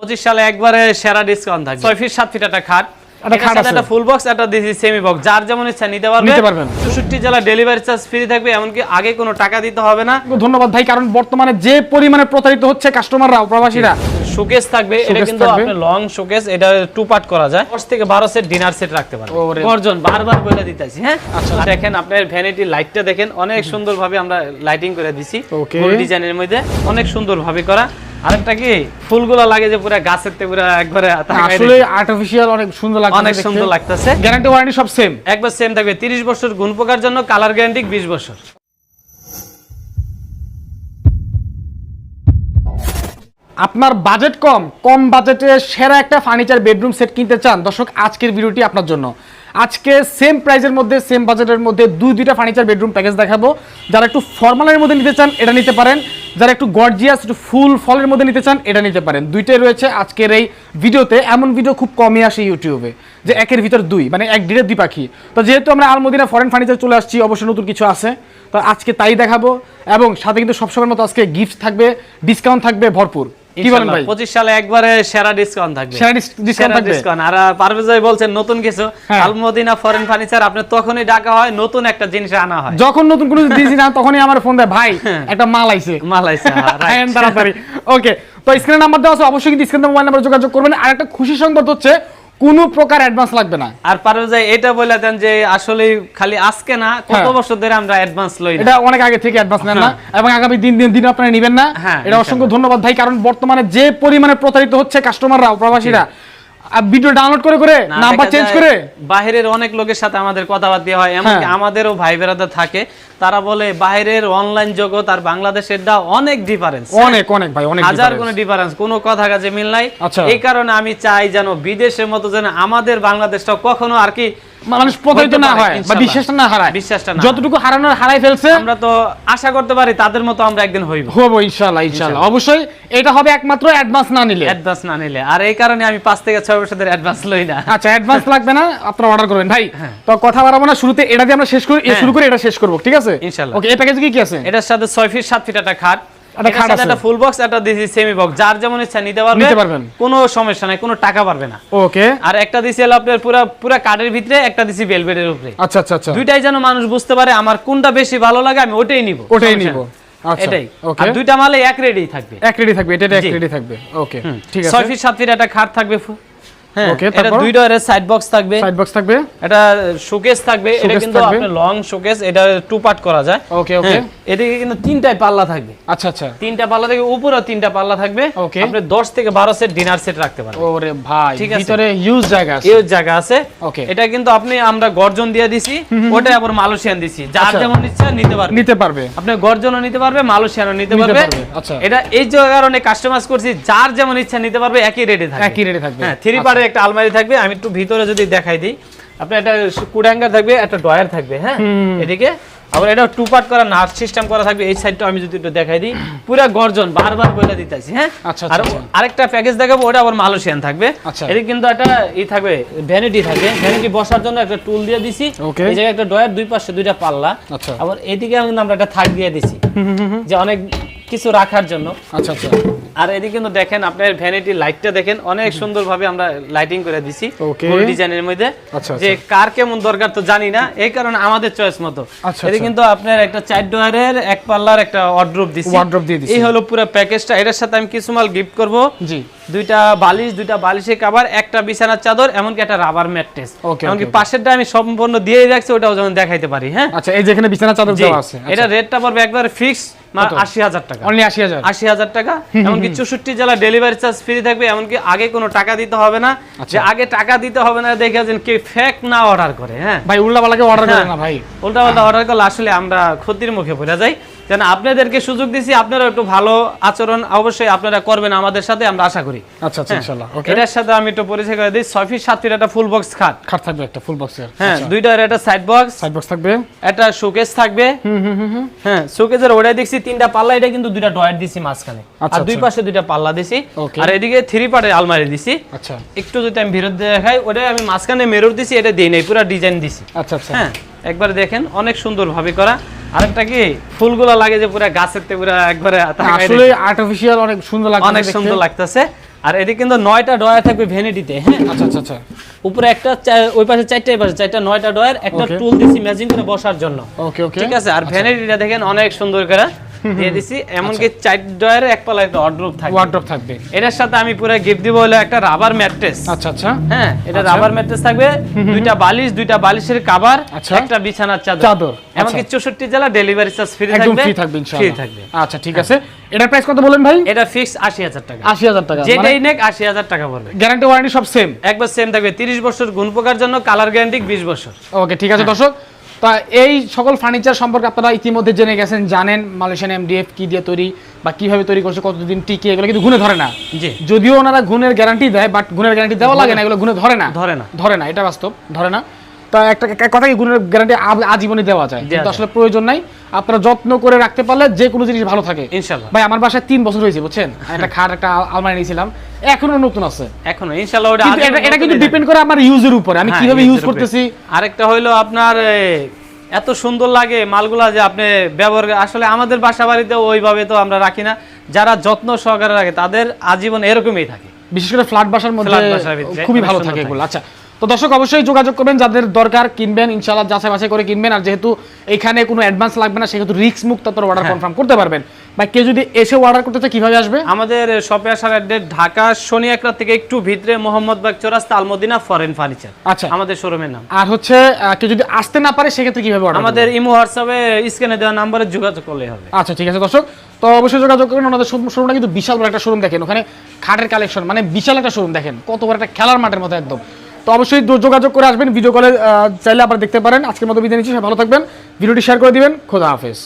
পঁচিশ সালে একবারে সেরা ডিসকাউন্ট থাকবে। ছয় ফিট সাত ফিট একটা খাট। একটা খাট আছে। একটা ফুল বক্স একটা দিছি সেমি বক্স যার যেমন ইচ্ছা নিতে পারবে। নিতে পারবেন। চৌষট্টি জেলা ডেলিভারি চার্জ ফ্রি থাকবে এমনকি আগে কোনো টাকা দিতে হবে না। ধন্যবাদ ভাই কারণ বর্তমানে যে পরিমাণে প্রতারিত হচ্ছে কাস্টমাররা প্রবাসীরা। শোকেস থাকবে। এটা কিন্তু আপনি লং শোকেস এটা টু পার্ট করা যায়। 10 থেকে 12 সেট ডিনার সেট রাখতে পারবেন। গর্জন বারবার বলে দিতেছি হ্যাঁ? আর দেখেন আপনার ভ্যানিটি লাইটটা দেখেন। অনেক সুন্দর ভাবে আমরা লাইটিং করে দিছি. ফুল ডিজাইনের মধ্যে। অনেক সুন্দর ভাবে করা। আরেকটা কি? ফুলগুলো লাগে যে পুরো গাছের তে পুরো একবারে আসলে আর্টিফিশিয়াল অনেক সুন্দর লাগছে অনেক সুন্দর লাগতেছে। গ্যারান্টি ওয়ারেন্টি সব সেম একবার সেম থাকবে। 30 বছর গুণ পোকার জন্য কালার গ্যারান্টি 20 বছর। আপনার বাজেট কম কম বাজেটে সেরা একটা ফার্নিচার বেডরুম সেট কিনতে চান দর্শক আজকের ভিডিওটি আপনার জন্য। আজকে সেম প্রাইজের মধ্যে সেম বাজেটের মধ্যে দুই, দুইটা ফার্নিচার বেডরুম প্যাকেজ দেখাবো। যারা একটু ফর্মালের মধ্যে নিতে চান, এটা নিতে পারেন। যারা একটু গর্জিয়াস একটু ফুল ফলের মধ্যে নিতে চান, এটা নিতে পারেন। দুইটাই রয়েছে আজকের এই ভিডিওতে। এমন ভিডিও খুব কমই আসে ইউটিউবে যে একের ভিতর দুই মানে এক ডিরের দুই পাখি তো যেহেতু আমরা আলমদিনা ফরেন ফার্নিচার চলে আসছি অবশ্যই নতুন কিছু আছে। তো আজকে তাই দেখাবো, এবং সাথে কিন্তু সবসময়ের মতো আজকে গিফট থাকবে ডিসকাউন্ট থাকবে ভরপুর। কি বলেন ভাই? 25 সালে একবারে সেরা ডিসকাউন্ট থাকবে। সেরা dis- থাকবে? discount। আর পারভেজ ভাই বলছেন নতুন কিছু? হ্যাঁ। আলমদিনা ফরেন ফার্নিচার আপনি তখনই ডাকা হয় নতুন একটা জিনিস আনা হয়। যখন নতুন কোনো জিনিস তখনই আমার ফোন দেয় ভাই একটা মাল আইছে। মালয়েশিয়া হ্যাঁ, তাড়াতাড়ি। ওকে তো স্ক্রিনে নাম্বার দেওয়া আছে অবশ্যই কিন্তু স্ক্রিনে মোবাইল নাম্বার যোগাযোগ করবেন। আর একটা খুশি সংবাদ হচ্ছে কোনো প্রকার অ্যাডভান্স লাগবে না। আর পারো ভাই এটা বলে দেন যে আসলে খালি আজকে না কত হ্যাঁ। বছর ধরে আমরা অ্যাডভান্স লই এটা অনেক আগে থেকে অ্যাডভান্স নেন না এবং আগামী দিন দিন দিন আপনারা নেবেন না। হ্যাঁ, এটা অসংখ্য ধন্যবাদ ভাই কারণ বর্তমানে যে পরিমাণে প্রতারিত হচ্ছে কাস্টমাররা প্রবাসীরা ভিডিও ডাউনলোড করে করে? নাম্বার চেঞ্জ করে? বাইরের অনেক লোকের সাথে আমাদের কথাবার্তা হয়। এমনকি হ্যাঁ। আমাদেরও ভাই বেরাদা থাকে। তারা বলে বাইরের অনলাইন জগৎ আর বাংলাদেশের দা অনেক ডিফারেন্স অনেক অনেক ভাই অনেক হাজার কোনো ডিফারেন্স কোনো কথা কাজে মিল নাই। আচ্ছা। এই কারণে আমি চাই যেন বিদেশের মতো যেন আমাদের বাংলাদেশটা কখনো আর কি মানুষ প্রতারিত না হয় বা বিশ্বাসটা না হারায়। বিশ্বাসটা না যতটুকু হারানোর হারাই ফেলছে আমরা তো আশা করতে পারি তাদের মতো আমরা একদিন হইব। হব ইনশাআল্লাহ ইনশাআল্লাহ অবশ্যই এটা হবে একমাত্র অ্যাডভান্স না নিলে। অ্যাডভান্স না নিলে। আর এই কারণে আমি পাঁচ থেকে ছয় বছর ধরে অ্যাডভান্স লই না। আচ্ছা অ্যাডভান্স লাগবে না আপনারা অর্ডার করবেন। ভাই তো কথা বাড়াবো না শুরুতে এটা দিয়ে আমরা শেষ করি হ্যাঁ। শুরু করে এটা শেষ করব ঠিক আছে? ইনশাআল্লাহ। ওকে এই প্যাকেজে কি কি আছে? এটার সাথে ছয় ফিট সাত ফিট একটা খাট। একটা খাট আছে। একটা ফুল বক্স একটা দিছি সেমি বক্স যার যেমন ইচ্ছা নিতে পারবে নিতে পারবেন। কোনো সমস্যা নাই কোনো টাকা পারবে না। ওকে। আর একটা দিছি হলো আপনার পুরো পুরো কার্ডের ভিতরে একটা দিছি ভেলভেটের উপরে। আচ্ছা আচ্ছা আচ্ছা। দুইটাই যেন মানুষ বুঝতে পারে আমার কোনটা বেশি ভালো লাগে আমি ওটাই নিব। ওটাই নিব। আচ্ছা এটাই। আর দুইটা মালে এক রেডি থাকবে। এক রেডি থাকবে এটা এক রেডি থাকবে। ওকে ঠিক ছয় আছে ফিট সাত ফিট একটা খাট থাকবে এটা দুই ডয়ারের সাইড বক্স থাকবে। সাইড বক্স থাকবে? এটা শোকেস থাকবে এটা কিন্তু আপনার লং শোকেস এটা টু পার্ট করা যায়। ওকে ওকে হ্যাঁ, এদিকে কিন্তু তিনটায় পাল্লা থাকবে। আচ্ছা আচ্ছা। তিনটা পাল্লা থেকে উপরেও তিনটা পাল্লা থাকবে। আপনি 10 থেকে 12 সেট ডিনার সেট রাখতে পারবেন। ওরে ভাই ভিতরে ইউজ জায়গা আছে। এই জায়গা আছে। Okay. এটা কিন্তু আপনি আমরা গর্জন দিয়ে দিছি ওটা আবার মালয়েশিয়ান দিছি। যার আচ্ছা। যেমন ইচ্ছা নিতে পারবে। নিতে পারবে। আপনি গর্জনও নিতে পারবে মালয়েশিয়ানও নিতে পারবে। আচ্ছা। এটা এই কারণে কাস্টমাইজ করছি যার যেমন ইচ্ছা নিতে পারবে একই রেটে থাকবে। একই রেটে থাকবে। হ্যাঁ থ্রি আচ্ছা। পার্টের একটা আলমারি থাকবে আমি একটু ভিতরে যদি দেখাই দিই। আপনার একটা কুডাঙ্গার থাকবে একটা ডয়ার থাকবে হ্যাঁ? এদিকে। আবার এটা টু পার্ট করা সিস্টেম করা থাকবে এই সাইডটা আমি যদি একটু দেখাই দিই। পুরো গর্জন বারবার বলে দিতেছি হ্যাঁ? আচ্ছা, আর আচ্ছা, আরেকটা প্যাকেজ দেখাবো ওটা আবার মালয়েশিয়ান থাকবে। আচ্ছা। এদিকে কিন্তু একটা ই থাকবে ভ্যানিটি থাকবে। ভ্যানিটি বসার জন্য একটা টুল দিয়ে দিছি। এই জায়গায় একটা ডয়ার দুই পাশে দুইটা পাল্লা। আচ্ছা। আবার এদিকে আমরা একটা থাক দিয়ে দিছি। যে অনেক কিছু রাখার জন্য। আচ্ছা আচ্ছা। আর এদিকে কিন্তু দেখেন আপনার ভ্যানিটি লাইটটা দেখেন অনেক সুন্দর ভাবে আমরা লাইটিং করে দিছি. ফুল ডিজাইনের মধ্যে। আচ্ছা, যে কার কেমন দরকার তো জানি না এই কারণে আমাদের চয়েস মতো। আচ্ছা, এদিকে আচ্ছা। কিন্তু আপনার একটা চার ডয়ারের এক পাল্লার একটা ওয়ার্ড্রোব দিছি। Wardrobe দিয়ে দিছি। এই হলো পুরো প্যাকেজটা এটার সাথে আমি কিছু মাল গিফট করব। জি। দুইটা বালিশ দুইটা বালিশের কভার একটা বিছানার চাদর এমনকি একটা রাবার ম্যাট্রেস এমনকি. পাশেরটা আমি সম্পূর্ণ দিয়েই রাখছি ওটাও যেমন দেখাইতে পারি হ্যাঁ? আচ্ছা এই যেখানে বিছানা চাদর দেওয়া আছে। আচ্ছা। এটা রেটটা পড়বে একবার ফিক্স আশি হাজার টাকা। অনলি আশি হাজার? আশি হাজার টাকা। এমনকি চৌষট্টি জেলা ডেলিভারি চার্জ ফ্রি থাকবে এমনকি আগে কোনো টাকা দিতে হবে না। আচ্ছা। যে আগে টাকা দিতে হবে না দেখে যেন ফেক না অর্ডার করে হ্যাঁ। ভাই অর্ডার করে হ্যাঁ। না ভাই। উল্টা অর্ডার করলে আসলে আমরা ক্ষতির মুখে পড়ে যাই। যেন আপনাদেরকে সুযোগ দিছি আপনারা একটু ভালো আচরণ অবশ্যই আপনারা করবেন আমাদের সাথে আমরা আশা করি। আচ্ছা আচ্ছা ইনশাআল্লাহ ওকে এটার সাথে আমি একটু পরিচয় করে দিই ছয় ফিট একটা ফুল বক্স খাট। খাট থাকবে একটা ফুল বক্সের হ্যাঁ দুইটার একটা সাইড বক্স সাইড বক্স থাকবে। একটা শোকেস থাকবে। হুম হুম হ্যাঁ শোকেসের ওটা দেখছি তিনটা পাল্লা এটা কিন্তু দুইটা ডয়ার দিছি মাঝখানে। আচ্ছা, আর দুই আচ্ছা। পাশে দুইটা পাল্লা দিছি। আর এদিকে থ্রি পার্টের আলমারি দিছি। আচ্ছা। একটু যদি আমি ভিতর দিয়ে দেখাই ওটা আমি মাঝখানে মেরর দিছি এটা দিই নাই পুরো ডিজাইন দিছি। আচ্ছা আচ্ছা। হ্যাঁ একবার দেখেন অনেক সুন্দর ভাবে করা। আরেকটা কি? ফুলগুলো লাগে যে পুরো গাছের তে পুরো একবারে আসলে আর্টিফিশিয়াল অনেক সুন্দর লাগছে অনেক সুন্দর লাগতেছে। আর এদিকে কিন্তু নয়টা ডয়ার থাকবে ভ্যানিটিতে হ্যাঁ? আচ্ছা আচ্ছা আচ্ছা। উপরে একটা ওই পাশে চারটে পাশে চারটা নয়টা ডয়ার একটা টুল দিছি ম্যাচিং করে বসার জন্য। ওকে ওকে ঠিক আছে? আর ভ্যানিটিটা দেখেন অনেক সুন্দর করে। দিয়ে দিছি। এমনকি চার ডয়ারে এক পালা একটা অর্ড্রপ থাকবে। ওয়ার্ড্রপ থাকবে। এটার সাথে আমি পুরো গিফট দিব হলো একটা রাবার ম্যাট্রেস আচ্ছা আচ্ছা। হ্যাঁ এটা আচ্ছা। রাবার ম্যাট্রেস থাকবে। দুইটা বালিশ দুইটা বালিশের কভার আচ্ছা। একটা বিছানার চাদর। চাদর, এমনকি চৌষট্টি জেলা ডেলিভারি চার্জ ফ্রি একদম থাকবে। ফ্রি থাকবে ফ্রি থাকবে। আচ্ছা ঠিক আছে। এটার প্রাইস কত বলেন ভাই? এটা ফিক্স আশি হাজার টাকা। আশি হাজার টাকা যেটাই নেক আশি হাজার টাকা পড়বে। গ্যারান্টি ওয়ারেন্টি সব সেম একবার সেম থাকবে। তিরিশ বছর গুণ পোকার জন্য কালার গ্যারান্টি বিশ বছর। ওকে ঠিক আছে দর্শক। তা এই সকল ফার্নিচার সম্পর্কে আপনারা ইতিমধ্যে জেনে গেছেন জানেন মালয়েশিয়ান এমডিএফ কী দিয়ে তৈরি বা কীভাবে তৈরি করছে কতদিন টিকে এগুলো কিন্তু ঘুরে ধরে না। যে যদিও ওনারা গুণের গ্যারান্টি দেয় বাট গুণের গ্যারান্টি দেওয়া লাগে না এগুলো ঘুরে ধরে না। ধরে না। ধরে না এটা বাস্তব ধরে না। তা একটা কথা কি গুণের গ্যারান্টি আজীবনে দেওয়া যায়। কিন্তু আসলে প্রয়োজন নাই। আপনারা যত্ন করে রাখতে পারলে যে কোনো জিনিস ভালো থাকে। ভাই আমার বাসায় তিন বছর হয়েছে বুঝছেন? একটা খাট একটা আলমারি নিয়েছিলাম। এখনও নতুন আছে। এখনও ওটা এটা- কিন্তু ডিপেন্ড করে আমার ইউজের উপরে। আমি হ্যাঁ, কীভাবে ইউজ করতেছি? আরেকটা হইল আপনার এত সুন্দর লাগে মালগুলা যে আপনি ব্যবহার আসলে আমাদের বাসা বাড়িতে ওইভাবে তো আমরা রাখি না। যারা যত্ন সহকারে রাখে তাদের আজীবন এরকমই থাকে। বিশেষ করে ফ্ল্যাট বাসার মধ্যে খুবই ভালো থাকে থাকে। এগুলো। আচ্ছা তো দর্শক অবশ্যই যোগাযোগ করবেন যাদের দরকার কিনবেন ইনশাআল্লাহ যাচাই বাছাই করে কিনবেন। আর যেহেতু এখানে কোনো অ্যাডভান্স লাগবে না সেহেতু রিস্ক মুক্ত আপনারা অর্ডার। কনফার্ম করতে পারবেন। বা কেউ যদি এসে অর্ডার করতে চায় কীভাবে আসবে? আমাদের শপে আসার অ্যাড্রেস ঢাকা শনি একরা থেকে একটু ভিতরে মোহাম্মদবাগ চৌরাস্তা আলমদিনা ফরেন ফার্নিচার আচ্ছা। আমাদের শোরুমের নাম। আর হচ্ছে কেউ যদি আসতে না পারে সেক্ষেত্রে কীভাবে অর্ডার আমাদের ইমো হোয়াটসঅ্যাপে স্ক্রিনে দেওয়া নাম্বারে যোগাযোগ করলে হবে। আচ্ছা ঠিক আছে দর্শক। তো অবশ্যই যোগাযোগ করবেন। ওনাদের শোরুমটা কিন্তু বিশাল বড় একটা শোরুম দেখেন। ওখানে খাটের কালেকশন মানে বিশাল একটা শোরুম দেখেন। কত বড় একটা খেলার মাঠের মতো একদম। তো অবশ্যই যোগাযোগ করে আসবেন ভিডিও কলে চাইলে আবার দেখতে পারেন। আজকের মতো বিদায় নিচ্ছি ভালো থাকবেন। ভিডিওটি শেয়ার করে দিবেন। খোদা হাফেজ।